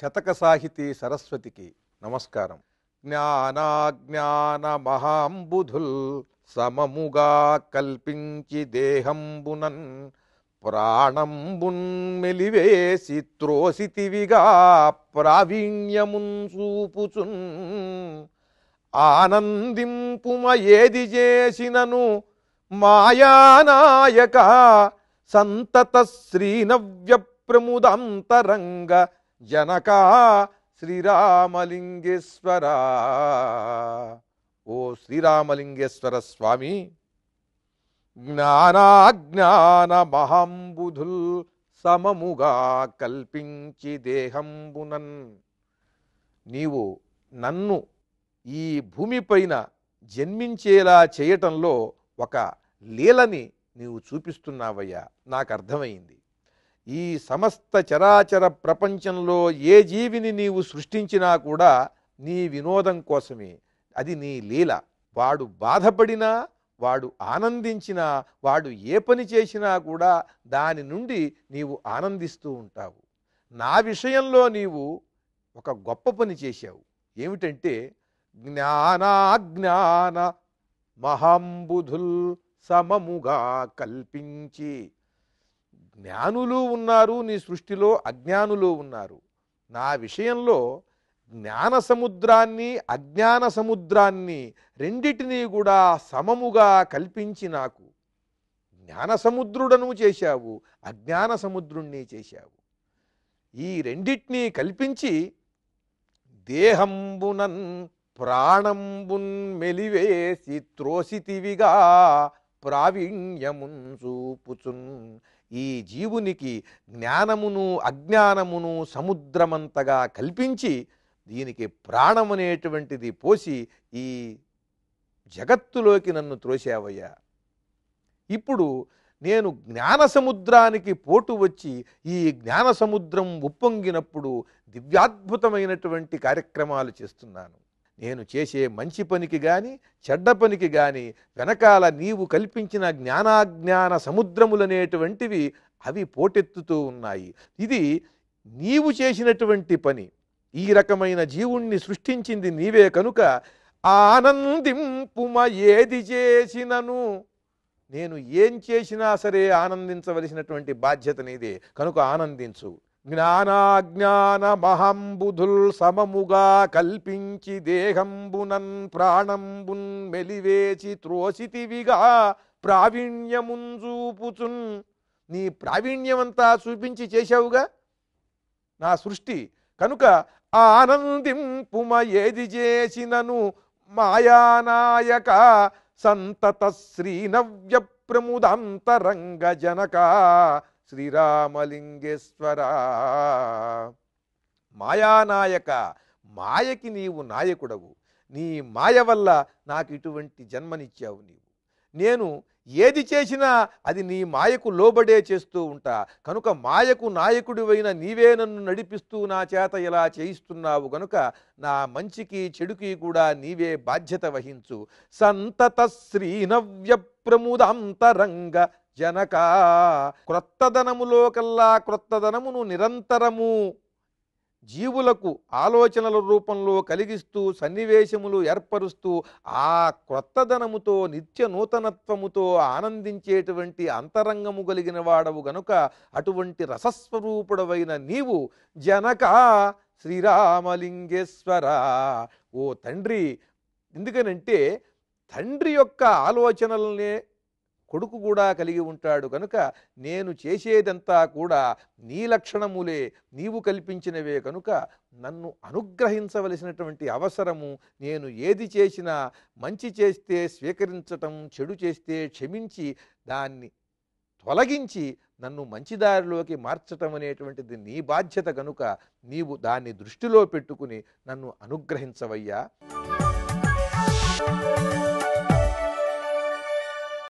శతక సాహితీ సరస్వతికి నమస్కారం. జ్ఞానాజ్ఞాన మహాంబుధుల్ సమముగా కల్పించి దేహంబునన్ ప్రాణంబున్ మెలివేసి త్రోసితివిగా ప్రావీణ్యమున్ చూపుచున్ ఆనందింపుమ ఏది చేసినను మాయానాయక సంతత శ్రీనవ్య ప్రముదంతరంగ జనకా శ్రీరామలింగేశ్వర. ఓ శ్రీరామలింగేశ్వర స్వామి జ్ఞానాజ్ఞాన మహాంబుధుల్ సమముగా కల్పించి దేహంబునన్. నీవు నన్ను ఈ భూమిపైన జన్మించేలా చేయటంలో ఒక లీలని నీవు చూపిస్తున్నావయ్యా. నాకు అర్థమైంది ఈ సమస్త చరాచర ప్రపంచంలో ఏ జీవిని నీవు సృష్టించినా కూడా నీ వినోదం కోసమే. అది నీ లీల. వాడు బాధపడినా వాడు ఆనందించినా వాడు ఏ పని చేసినా కూడా దాని నుండి నీవు ఆనందిస్తూ ఉంటావు. నా విషయంలో నీవు ఒక గొప్ప పని చేశావు. ఏమిటంటే జ్ఞానాజ్ఞాన మహాంబుధుల్ సమముగా కల్పించి జ్ఞానులు ఉన్నారు నీ సృష్టిలో అజ్ఞానులు ఉన్నారు. నా విషయంలో జ్ఞాన సముద్రాన్ని అజ్ఞాన సముద్రాన్ని రెండిటినీ కూడా సమముగా కల్పించి నాకు. జ్ఞాన సముద్రుడను చేశావు అజ్ఞాన సముద్రుణ్ణి చేశావు. ఈ రెండిటినీ కల్పించి దేహంబునన్ ప్రాణంబున్ మెలివేసి త్రోసితివిగా ప్రావీణ్యమున్ చూపుచున్ ఈ జీవునికి జ్ఞానమును అజ్ఞానమును సముద్రమంతగా కల్పించి దీనికి ప్రాణమనేటువంటిది పోసి ఈ జగత్తులోకి నన్ను త్రోసావయ్యా. ఇప్పుడు నేను జ్ఞాన సముద్రానికి పోటు వచ్చి ఈ జ్ఞాన సముద్రం ఉప్పొంగినప్పుడు దివ్యాద్భుతమైనటువంటి కార్యక్రమాలు చేస్తున్నాను. నేను చేసే మంచి పనికి కానీ చెడ్డ పనికి కానీ వెనకాల నీవు కల్పించిన జ్ఞానాజ్ఞాన సముద్రములనేటువంటివి అవి పోటెత్తుతూ ఉన్నాయి. ఇది నీవు చేసినటువంటి పని. ఈ రకమైన జీవుణ్ణి సృష్టించింది నీవే కనుక ఆనందింపుమ ఏది చేసినను. నేను ఏం చేసినా సరే ఆనందించవలసినటువంటి బాధ్యత నీదే. కనుక ఆనందించు. జ్ఞానాజ్ఞానమహంబుధుల్ సమముగా కల్పించి దేహంబునన్ ప్రాణంబున్ మెలివేచి త్రోసితివిగా ప్రావీణ్యమున్ చూపుచున్. నీ ప్రావీణ్యమంతా చూపించి చేశావుగా? నా సృష్టి. కనుక ఆనందింపుమ ఏది చేసినను మాయానాయక సంతత శ్రీనవ్య ప్రముదంతరంగ జనక శ్రీరామలింగేశ్వర. మాయానాయక మాయకి నీవు నాయకుడవు. నీ మాయ వల్ల నాకు ఇటువంటి జన్మనిచ్చావు నీవు. నేను ఏది చేసినా అది నీ మాయకు లోబడే చేస్తూ ఉంటా. కనుక మాయకు నాయకుడివైన నీవే నన్ను నడిపిస్తూ నా చేత ఇలా చేయిస్తున్నావు గనుక నా మంచికి చెడుకి కూడా నీవే బాధ్యత వహించు. సంతత శ్రీనవ్య ప్రముదాంతరంగ జనక క్రొత్తదనములో కల్లా క్రొత్తదనమును నిరంతరము జీవులకు ఆలోచనల రూపంలో కలిగిస్తూ సన్నివేశములు ఏర్పరుస్తూ ఆ క్రొత్తదనముతో నిత్య నూతనత్వముతో ఆనందించేటువంటి అంతరంగము కలిగిన వాడవు గనుక అటువంటి రసస్వరూపుడవైన నీవు జనక శ్రీరామలింగేశ్వర. ఓ తండ్రి ఎందుకనంటే తండ్రి యొక్క ఆలోచనలనే కొడుకు కూడా కలిగి ఉంటాడు కనుక నేను చేసేదంతా కూడా నీ లక్షణములే నీవు కల్పించినవే కనుక నన్ను అనుగ్రహించవలసినటువంటి అవసరము నేను ఏది చేసినా మంచి చేస్తే స్వీకరించటం చెడు చేస్తే క్షమించి దాన్ని తొలగించి నన్ను మంచిదారిలోకి మార్చటం అనేటువంటిది నీ బాధ్యత కనుక నీవు దాన్ని దృష్టిలో పెట్టుకుని నన్ను అనుగ్రహించవయ్యా.